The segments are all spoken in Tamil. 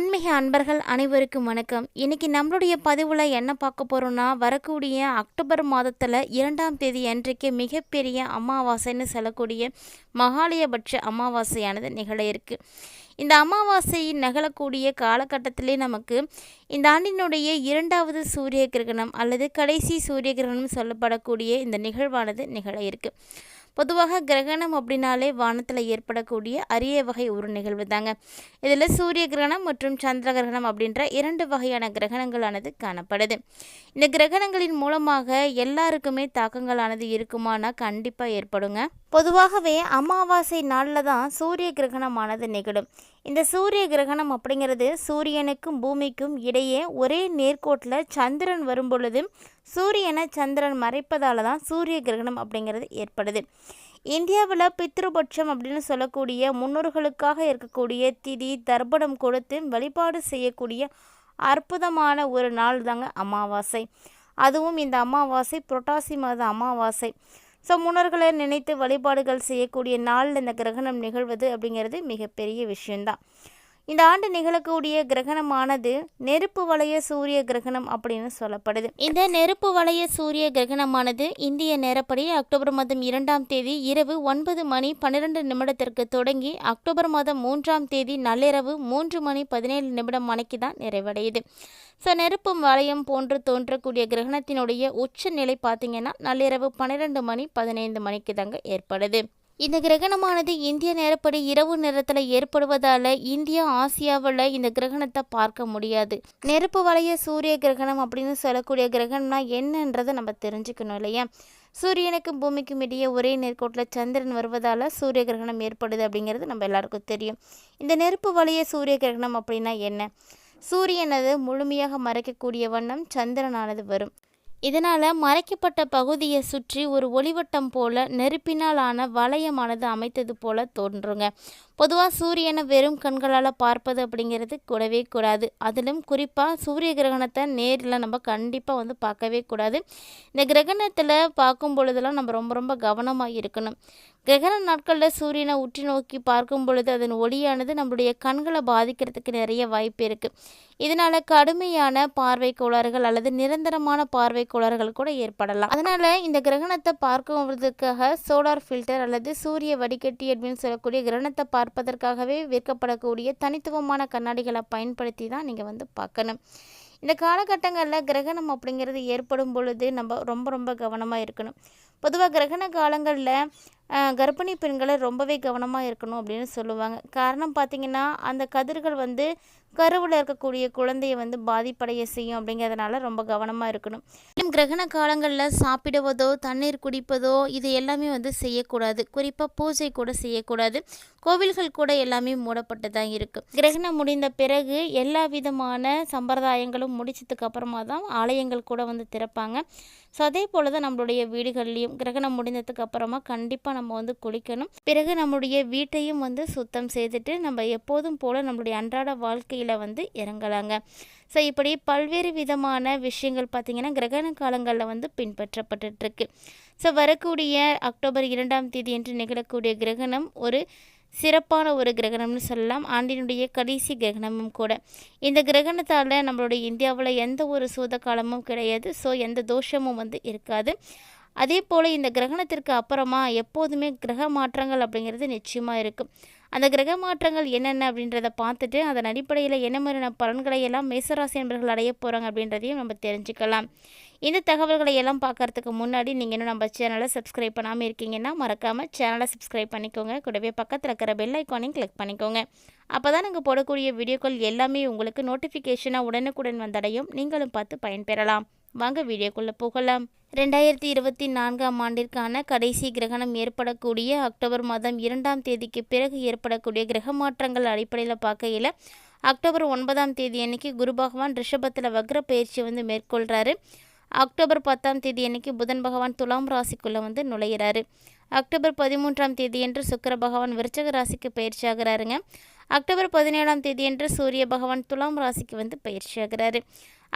ஆன்மீக அன்பர்கள் அனைவருக்கும் வணக்கம். இன்னைக்கு நம்மளுடைய பதிவில் என்ன பார்க்க போகிறோம்னா வரக்கூடிய அக்டோபர் மாதத்தில் இரண்டாம் தேதி அன்றைக்கு மிகப்பெரிய அமாவாசைன்னு சொல்லக்கூடிய மகாலயபட்ச அமாவாசையானது நிகழ இருக்கு. இந்த அமாவாசை நிகழக்கூடிய காலகட்டத்திலே நமக்கு இந்த ஆண்டினுடைய இரண்டாவது சூரிய கிரகணம் அல்லது கடைசி சூரிய கிரகணம் சொல்லப்படக்கூடிய இந்த நிகழ்வானது நிகழ இருக்குது பொதுவாக கிரகணம் அப்படின்னாலே வானத்தில் ஏற்படக்கூடிய அரிய வகை ஒரு நிகழ்வு தாங்க. இதில் சூரிய கிரகணம் மற்றும் சந்திர கிரகணம் அப்படின்ற இரண்டு வகையான கிரகணங்களானது காணப்படுது. இந்த கிரகணங்களின் மூலமாக எல்லாருக்குமே தாக்கங்களானது இருக்குமானா கண்டிப்பாக ஏற்படுங்க. பொதுவாகவே அமாவாசை நாளில் தான் சூரிய கிரகணமானது நிகழும். இந்த சூரிய கிரகணம் அப்படிங்கிறது சூரியனுக்கும் பூமிக்கும் இடையே ஒரே நேர்கோட்டில் சந்திரன் வரும்பொழுது சூரியனை சந்திரன் மறைப்பதால தான் சூரிய கிரகணம் அப்படிங்கிறது ஏற்படுது. இந்தியாவில் பித்ருபட்சம் அப்படின்னு சொல்லக்கூடிய முன்னோர்களுக்காக இருக்கக்கூடிய திதி தர்ப்பணம் கொடுத்து வழிபாடு செய்யக்கூடிய அற்புதமான ஒரு நாள் தாங்க அமாவாசை. அதுவும் இந்த அமாவாசை புரட்டாசி மாத அமாவாசை. ஸோ முன்னோர்களை நினைத்து வழிபாடுகள் செய்யக்கூடிய நாளில் இந்த கிரகணம் நிகழ்வது அப்படிங்கிறது மிகப்பெரிய விஷயந்தான் இந்த ஆண்டு நிகழக்கூடிய கிரகணமானது நெருப்பு வளைய சூரிய கிரகணம் அப்படின்னு சொல்லப்படுது. இந்த நெருப்பு வளைய சூரிய கிரகணமானது இந்திய நேரப்படி அக்டோபர் மாதம் இரண்டாம் தேதி இரவு ஒன்பது மணி பன்னிரண்டு நிமிடத்திற்கு தொடங்கி அக்டோபர் மாதம் மூன்றாம் தேதி நள்ளிரவு மூன்று மணி பதினேழு நிமிடம் மணிக்கு தான் நிறைவடையுது. ஸோ நெருப்பு வளையம் போன்று தோன்றக்கூடிய கிரகணத்தினுடைய உச்ச நிலை பார்த்தீங்கன்னா நள்ளிரவு பன்னிரெண்டு மணி பதினைந்து மணிக்கு தாங்க ஏற்படுது. இந்த கிரகணமானது இந்திய நேரப்படி இரவு நேரத்தில் ஏற்படுவதால் இந்தியா ஆசியாவில் இந்த கிரகணத்தை பார்க்க முடியாது. நெருப்பு வளைய சூரிய கிரகணம் அப்படின்னு சொல்லக்கூடிய கிரகணம்னா என்னன்றதை நம்ம தெரிஞ்சுக்கணும் இல்லையா? சூரியனுக்கும் பூமிக்கும் இடையே ஒரே நேர்கோட்டில் சந்திரன் வருவதால் சூரிய கிரகணம் ஏற்படுது அப்படிங்கிறது நம்ம எல்லாருக்கும் தெரியும். இந்த நெருப்பு வளைய சூரிய கிரகணம் அப்படின்னா என்ன? சூரியனது முழுமையாக மறைக்கக்கூடிய வண்ணம் சந்திரனானது வரும். இதனால் மறைக்கப்பட்ட பகுதியை சுற்றி ஒரு ஒளிவட்டம் போல நெருப்பினால் ஆன வளையமானது அமைத்தது போல தோன்றுங்க. பொதுவாக சூரியனை வெறும் கண்களால் பார்ப்பது அப்படிங்கிறது கூடவே கூடாது. அதிலும் குறிப்பாக சூரிய கிரகணத்தை நேரில் நம்ம கண்டிப்பாக வந்து பார்க்கவே கூடாது. இந்த கிரகணத்தில் பார்க்கும் பொழுதெல்லாம் நம்ம ரொம்ப ரொம்ப கவனமாக இருக்கணும். கிரகண நாட்களில் சூரியனை உற்று நோக்கி பார்க்கும் பொழுது அதன் ஒளியானது நம்மளுடைய கண்களை பாதிக்கிறதுக்கு நிறைய வாய்ப்பு இருக்குது இதனால் கடுமையான பார்வை கோளாறுகள் அல்லது நிரந்தரமான பார்வை கோளாறுகள் கூட ஏற்படலாம். அதனால் இந்த கிரகணத்தை பார்க்குவதற்காக சோலார் ஃபில்டர் அல்லது சூரிய வடிகட்டி அப்படின்னு சொல்லக்கூடிய கிரகணத்தை பார்ப்பதற்காகவே விற்கப்படக்கூடிய தனித்துவமான கண்ணாடிகளை பயன்படுத்தி தான் நீங்கள் வந்து பார்க்கணும். இந்த காலகட்டங்களில் கிரகணம் அப்படிங்கிறது ஏற்படும் பொழுது நம்ம ரொம்ப ரொம்ப கவனமாக இருக்கணும். பொதுவாக கிரகண காலங்களில் கர்ப்பிணி பெண்களை ரொம்பவே கவனமாக இருக்கணும் அப்படின்னு சொல்லுவாங்க. காரணம் பார்த்திங்கன்னா அந்த கதிர்கள் வந்து கருவில் இருக்கக்கூடிய குழந்தையை வந்து பாதிப்படைய செய்யும் அப்படிங்கிறதுனால ரொம்ப கவனமாக இருக்கணும். இன்னும் கிரகண காலங்களில் சாப்பிடுவதோ தண்ணீர் குடிப்பதோ இது எல்லாமே வந்து செய்யக்கூடாது. குறிப்பாக பூஜை கூட செய்யக்கூடாது. கோவில்கள் கூட எல்லாமே மூடப்பட்டு தான் இருக்குது கிரகணம் முடிந்த பிறகு எல்லா விதமான சம்பிரதாயங்களும் முடிச்சதுக்கு அப்புறமா தான் ஆலயங்கள் கூட வந்து திறப்பாங்க. ஸோ அதே போல் தான் நம்மளுடைய வீடுகள்லேயும் கிரகணம் முடிந்ததுக்கு அப்புறமா கண்டிப்பாக நம்ம வந்து குளிக்கணும். பிறகு நம்மளுடைய வீட்டையும் வந்து சுத்தம் செய்துட்டு நம்ம எப்போதும் போல் நம்மளுடைய அன்றாட வாழ்க்கையில் வந்து இறங்கலாங்க. ஸோ இப்படி பல்வேறு விதமான விஷயங்கள் பார்த்திங்கன்னா கிரகண காலங்களில் வந்து பின்பற்றப்பட்டுருக்கு ஸோ வரக்கூடிய அக்டோபர் இரண்டாம் தேதி என்று நிகழக்கூடிய கிரகணம் ஒரு சிறப்பான ஒரு கிரகணம்னு சொல்லலாம். ஆண்டினுடைய கடைசி கிரகணமும் கூட. இந்த கிரகணத்தால் நம்மளுடைய இந்தியாவில் எந்த ஒரு சூத காலமும் கிடையாது. ஸோ எந்த தோஷமும் வந்து இருக்காது. அதே போல் இந்த கிரகணத்திற்கு அப்புறமா எப்போதுமே கிரக மாற்றங்கள் அப்படிங்கிறது நிச்சயமாக இருக்கும். அந்த கிரக மாற்றங்கள் என்னென்ன அப்படின்றத பார்த்துட்டு அதன் அடிப்படையில் என்ன மாதிரியான பலன்களை எல்லாம் மேசராசி என்பர்கள் அடைய போகிறாங்க அப்படின்றதையும் நம்ம தெரிஞ்சுக்கலாம். இந்த தகவல்களை எல்லாம் பார்க்குறதுக்கு முன்னாடி நீங்கள் இன்னும் நம்ம சேனலை சப்ஸ்கிரைப் பண்ணாமல் இருக்கீங்கன்னா மறக்காமல் சேனலை சப்ஸ்கிரைப் பண்ணிக்கோங்க. கூடவே பக்கத்தில் இருக்கிற பெல் ஐக்கானையும் கிளிக் பண்ணிக்கோங்க. அப்போ தான் நாங்கள் போடக்கூடிய வீடியோக்கள் எல்லாமே உங்களுக்கு நோட்டிஃபிகேஷனாக உடனுக்குடன் வந்தடையும். நீங்களும் பார்த்து பயன்பெறலாம். வாங்க வீடியோக்குள்ளே போகலாம். ரெண்டாயிரத்தி இருபத்தி நான்காம் ஆண்டிற்கான கடைசி கிரகணம் ஏற்படக்கூடிய அக்டோபர் மாதம் இரண்டாம் தேதிக்கு பிறகு ஏற்படக்கூடிய கிரக மாற்றங்கள் அடிப்படையில் பார்க்கையில் அக்டோபர் ஒன்பதாம் தேதி அன்னைக்கு குரு பகவான் ரிஷபத்தில் வக்ர பயிற்சி வந்து மேற்கொள்கிறாரு அக்டோபர் பத்தாம் தேதி அன்னைக்கு புதன் பகவான் துலாம் ராசிக்குள்ளே வந்து நுழையிறாரு. அக்டோபர் பதிமூன்றாம் தேதியன்று சுக்கர பகவான் விருச்சக ராசிக்கு பயிற்சி ஆகிறாருங்க. அக்டோபர் பதினேழாம் தேதியன்று சூரிய பகவான் துலாம் ராசிக்கு வந்து பயிற்சி ஆகிறாரு.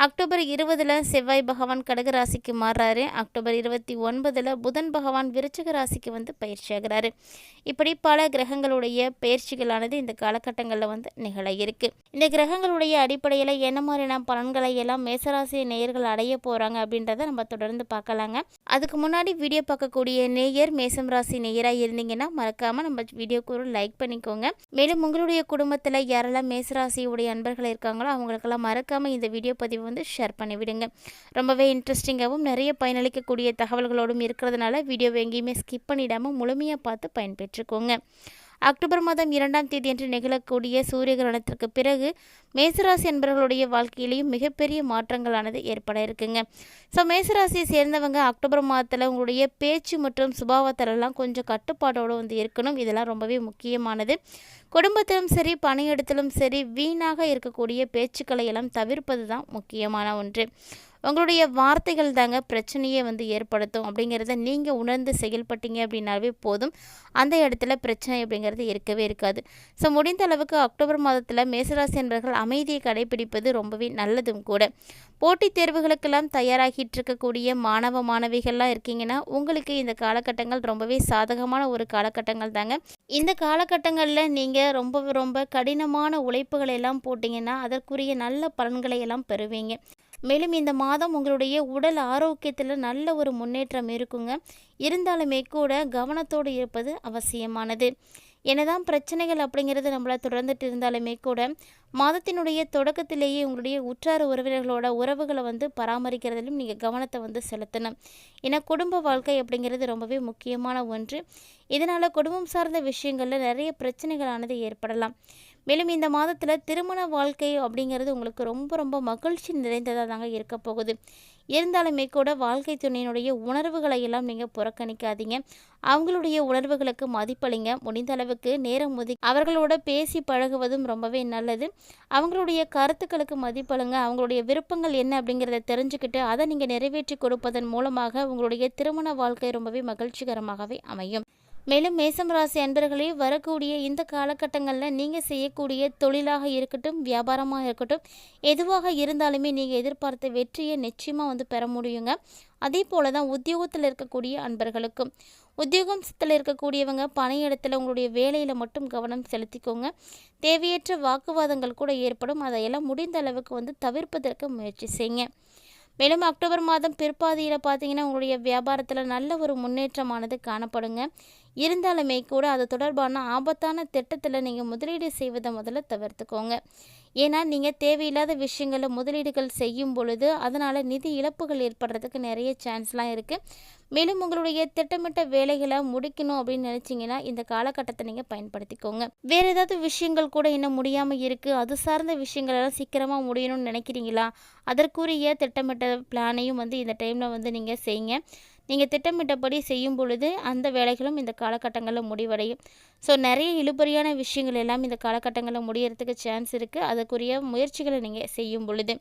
அக்டோபர் இருபதில் செவ்வாய் பகவான் கடக ராசிக்கு மாறுறாரு. அக்டோபர் இருபத்தி ஒன்பதில் புதன் பகவான் விருச்சக ராசிக்கு வந்து பயிற்சி ஆகிறாரு. இப்படி பல கிரகங்களுடைய பயிற்சிகளானது இந்த காலகட்டங்களில் வந்து நிகழ இருக்கு. இந்த கிரகங்களுடைய அடிப்படையில் என்ன மாதிரியான பலன்களை எல்லாம் மேசராசி நேயர்கள் அடைய போகிறாங்க அப்படின்றத நம்ம தொடர்ந்து பார்க்கலாங்க. அதுக்கு முன்னாடி வீடியோ பார்க்கக்கூடிய நேயர் மேசம் ராசி நேயராக இருந்தீங்கன்னா மறக்காமல் நம்ம வீடியோக்கு ஒரு லைக் பண்ணிக்கோங்க. மேலும் உங்களுடைய குடும்பத்தில் யாரெல்லாம் மேசராசியுடைய அன்பர்கள் இருக்காங்களோ அவங்களுக்கெல்லாம் மறக்காமல் இந்த வீடியோ பதிவு வந்து ஷேர் பண்ணிவிடுங்க. ரொம்பவே இன்ட்ரெஸ்டிங்காகவும் நிறைய பயனளிக்கக்கூடிய தகவல்களோடும் இருக்கிறதுனால வீடியோவை எங்கேயுமே ஸ்கிப் பண்ணிடாமல் முழுமையாக பார்த்து பயன்பெற்றுக்கோங்க. அக்டோபர் மாதம் இரண்டாம் தேதி என்று நிகழக்கூடிய சூரிய கிரகணத்திற்கு பிறகு மேசராசி என்பவர்களுடைய வாழ்க்கையிலையும் மிகப்பெரிய மாற்றங்களானது ஏற்பட இருக்குங்க. ஸோ மேசராசியை சேர்ந்தவங்க அக்டோபர் மாதத்தில் உங்களுடைய பேச்சு மற்றும் சுபாவத்திலெல்லாம் கொஞ்சம் கட்டுப்பாடோடு வந்து இருக்கணும். இதெல்லாம் ரொம்பவே முக்கியமானது. குடும்பத்திலும் சரி பணியிடத்திலும் சரி வீணாக இருக்கக்கூடிய பேச்சுக்களை எல்லாம் தவிர்ப்பது தான் முக்கியமான ஒன்று. உங்களுடைய வார்த்தைகள் தாங்க பிரச்சனையை வந்து ஏற்படுத்தும். அப்படிங்கிறத நீங்கள் உணர்ந்து செயல்பட்டீங்க அப்படின்னாவே போதும். அந்த இடத்துல பிரச்சனை அப்படிங்கிறது இருக்கவே இருக்காது. ஸோ முடிந்த அளவுக்கு அக்டோபர் மாதத்தில் மேசராசி என்பவர்கள் அமைதியை கடைபிடிப்பது ரொம்பவே நல்லதும் கூட. போட்டித் தேர்வுகளுக்கெல்லாம் தயாராகிட்டு இருக்கக்கூடிய மாணவ மாணவிகள்லாம் இருக்கீங்கன்னா உங்களுக்கு இந்த காலகட்டங்கள் ரொம்பவே சாதகமான ஒரு காலகட்டங்கள் தாங்க. இந்த காலகட்டங்களில் நீங்கள் ரொம்ப ரொம்ப கடினமான உழைப்புகளை எல்லாம் போட்டிங்கன்னா அதற்குரிய நல்ல பலன்களை எல்லாம் பெறுவீங்க. மேலும் இந்த மாதம் உங்களுடைய உடல் ஆரோக்கியத்தில் நல்ல ஒரு முன்னேற்றம் இருக்குங்க. இருந்தாலுமே கூட கவனத்தோடு இருப்பது அவசியமானது. என்னதான் பிரச்சனைகள் அப்படிங்கிறது நம்மளை தொடர்ந்துட்டு இருந்தாலுமே கூட மாதத்தினுடைய தொடக்கத்திலேயே உங்களுடைய உற்றார உறவினர்களோட உறவுகளை வந்து பராமரிக்கிறதிலும் நீங்கள் கவனத்தை வந்து செலுத்தணும். ஏன்னா குடும்ப வாழ்க்கை அப்படிங்கிறது ரொம்பவே முக்கியமான ஒன்று. இதனால் குடும்பம் சார்ந்த விஷயங்களில் நிறைய பிரச்சனைகளானது ஏற்படலாம். மேலும் இந்த மாதத்தில் திருமண வாழ்க்கை அப்படிங்கிறது உங்களுக்கு ரொம்ப ரொம்ப மகிழ்ச்சி நிறைந்ததாக தாங்க இருக்க போகுது. இருந்தாலுமே கூட வாழ்க்கை துணையினுடைய உணர்வுகளை எல்லாம் நீங்கள் புறக்கணிக்காதீங்க. அவங்களுடைய உணர்வுகளுக்கு மதிப்பளிங்க. முடிந்த அளவுக்கு நேரம் ஒதுக்கி அவர்களோட பேசி பழகுவதும் ரொம்பவே நல்லது. அவங்களுடைய கருத்துக்களுக்கு மதிப்பளுங்க. அவங்களுடைய விருப்பங்கள் என்ன அப்படிங்கிறத தெரிஞ்சுக்கிட்டு அதை நீங்கள் நிறைவேற்றி கொடுப்பதன் மூலமாக உங்களுடைய திருமண வாழ்க்கை ரொம்பவே மகிழ்ச்சிகரமாகவே அமையும். மேலும் மேசம் ராசி அன்பர்களே வரக்கூடிய இந்த காலகட்டங்களில் நீங்கள் செய்யக்கூடிய தொழிலாக இருக்கட்டும் வியாபாரமாக இருக்கட்டும் எதுவாக இருந்தாலுமே நீங்கள் எதிர்பார்த்த வெற்றியை நிச்சயமாக வந்து பெற முடியுங்க. அதே போல தான் உத்தியோகத்தில் இருக்கக்கூடிய அன்பர்களுக்கும். உத்தியோகத்தில் இருக்கக்கூடியவங்க பணியிடத்தில் உங்களுடைய வேலையில் மட்டும் கவனம் செலுத்திக்கோங்க. தேவையற்ற வாக்குவாதங்கள் கூட ஏற்படும். அதையெல்லாம் முடிந்த அளவுக்கு வந்து தவிர்ப்பதற்கு முயற்சி செய்யுங்க. மேலும் அக்டோபர் மாதம் பிற்பாதியில் பார்த்தீங்கன்னா உங்களுடைய வியாபாரத்தில் நல்ல ஒரு முன்னேற்றமானது காணப்படுங்க. இருந்தாலுமே கூட அது தொடர்பான ஆபத்தான திட்டத்தில் நீங்கள் முதலீடு செய்வதை முதல்ல தவிர்த்துக்கோங்க. ஏன்னா நீங்கள் தேவையில்லாத விஷயங்களில் முதலீடுகள் செய்யும் பொழுது அதனால் நிதி இழப்புகள் ஏற்படுறதுக்கு நிறைய சான்ஸ்லாம் இருக்குது மேலும் உங்களுடைய திட்டமிட்ட வேலைகளை முடிக்கணும் அப்படின்னு நினச்சிங்கன்னா இந்த காலகட்டத்தை நீங்கள் பயன்படுத்திக்கோங்க. வேறு ஏதாவது விஷயங்கள் கூட இன்னும் முடியாமல் இருக்குது அது சார்ந்த விஷயங்களெல்லாம் சீக்கிரமாக முடியணும்னு நினைக்கிறீங்களா? அதற்குரிய திட்டமிட்ட பிளானையும் வந்து இந்த டைமில் வந்து நீங்கள் செய்யுங்க. நீங்கள் திட்டமிட்டபடி செய்யும் பொழுது அந்த வேலைகளும் இந்த காலகட்டங்களில் முடிவடையும். ஸோ நிறைய இழுபறியான விஷயங்கள் எல்லாம் இந்த காலகட்டங்களில் முடியறதுக்கு சான்ஸ் இருக்குது அதுக்குரிய முயற்சிகளை நீங்கள் செய்யும் பொழுது.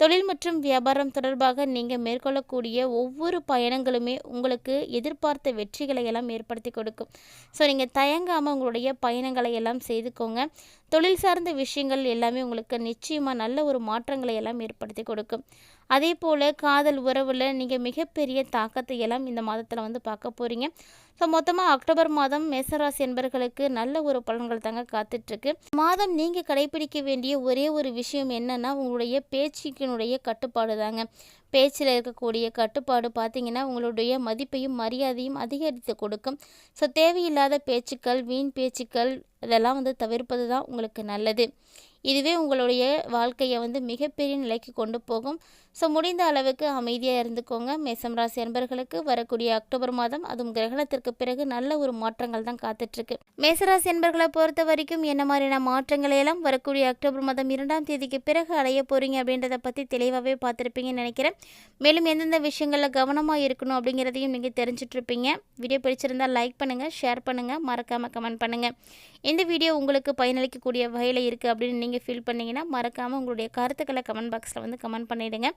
தொழில் மற்றும் வியாபாரம் தொடர்பாக நீங்கள் மேற்கொள்ளக்கூடிய ஒவ்வொரு பயணங்களுமே உங்களுக்கு எதிர்பார்த்த வெற்றிகளை எல்லாம் ஏற்படுத்தி கொடுக்கும். ஸோ நீங்கள் தயங்காமல் உங்களுடைய பயணங்களை எல்லாம் செய்துக்கோங்க. தொழில் சார்ந்த விஷயங்கள் எல்லாமே உங்களுக்கு நிச்சயமாக நல்ல ஒரு மாற்றங்களை எல்லாம் ஏற்படுத்தி கொடுக்கும். அதே போல் காதல் உறவில் நீங்கள் மிகப்பெரிய தாக்கத்தை எல்லாம் இந்த மாதத்தில் வந்து பார்க்க போகிறீங்க ஸோ மொத்தமாக அக்டோபர் மாதம் மேசராசி என்பர்களுக்கு நல்ல ஒரு பலன்கள் தாங்க காத்துட்ருக்கு. மாதம் நீங்கள் கடைபிடிக்க வேண்டிய ஒரே ஒரு விஷயம் என்னென்னா உங்களுடைய பேச்சுக்கினுடைய கட்டுப்பாடு தாங்க. பேச்சில் இருக்கக்கூடிய கட்டுப்பாடு பார்த்திங்கன்னா உங்களுடைய மதிப்பையும் மரியாதையும் அதிகரித்து கொடுக்கும். ஸோ தேவையில்லாத பேச்சுக்கள் வீண் பேச்சுக்கள் இதெல்லாம் வந்து தவிர்ப்பது தான் உங்களுக்கு நல்லது. இதுவே உங்களுடைய வாழ்க்கையை வந்து மிகப்பெரிய நிலைக்கு கொண்டு போகும். ஸோ முடிந்த அளவுக்கு அமைதியாக இருந்துக்கோங்க. மேசம் ராசி அன்பர்களுக்கு வரக்கூடிய அக்டோபர் மாதம் அதுவும் கிரகணத்திற்கு பிறகு நல்ல ஒரு மாற்றங்கள் தான் காத்துட்ருக்கு. மேசராசி என்பர்களை பொறுத்த வரைக்கும் என்ன மாதிரியான மாற்றங்களை எல்லாம் வரக்கூடிய அக்டோபர் மாதம் இரண்டாம் தேதிக்கு பிறகு அடைய போகிறீங்க அப்படின்றத பற்றி தெளிவாகவே பார்த்துருப்பீங்கன்னு நினைக்கிறேன். மேலும் எந்தெந்த விஷயங்களில் கவனமாக இருக்கணும் அப்படிங்கிறதையும் நீங்கள் தெரிஞ்சிட்ருப்பீங்க. வீடியோ பிடிச்சிருந்தால் லைக் பண்ணுங்கள் ஷேர் பண்ணுங்கள் மறக்காமல் கமெண்ட் பண்ணுங்கள் இந்த வீடியோ உங்களுக்கு பயனளிக்கக்கூடிய வகையில் இருக்குது அப்படின்னு நீங்கள் ஃபீல் பண்ணிங்கன்னா மறக்காமல் உங்களுடைய கருத்துக்களை கமெண்ட் பாக்ஸில் வந்து கமெண்ட் பண்ணிவிடுங்க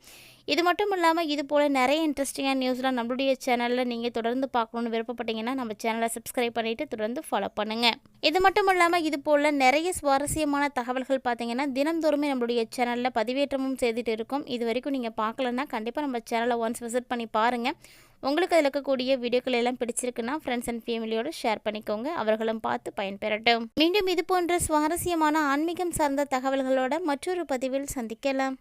இது மட்டும் இல்லாமல் இது போல் நிறைய இன்ட்ரெஸ்டிங்கான நியூஸ்லாம் நம்மளுடைய சேனலில் நீங்கள் தொடர்ந்து பார்க்கணுன்னு விருப்பப்பட்டீங்கன்னா நம்ம சேனலை சப்ஸ்கிரைப் பண்ணிவிட்டு தொடர்ந்து ஃபாலோ பண்ணுங்கள் இது மட்டும் இல்லாமல் இது போல் நிறைய சுவாரஸ்யமான தகவல்கள் பார்த்தீங்கன்னா தினந்தோறுமே நம்மளுடைய சேனலில் பதிவேற்றமும் செய்துட்டு இருக்கோம். இது வரைக்கும் நீங்கள் பார்க்கலன்னா கண்டிப்பாக நம்ம சேனலை ஒன்ஸ் விசிட் பண்ணி பாருங்கள் உங்களுக்கு அதில் இருக்கக்கூடிய வீடியோக்கள் எல்லாம் பிடிச்சிருக்குன்னா ஃப்ரெண்ட்ஸ் அண்ட் ஃபேமிலியோடு ஷேர் பண்ணிக்கோங்க. அவர்களும் பார்த்து பயன்பெறட்டும். மீண்டும் இது போன்ற சுவாரஸ்யமான ஆன்மீகம் சார்ந்த தகவல்களோட மற்றொரு பதிவில் சந்திக்கலாம்.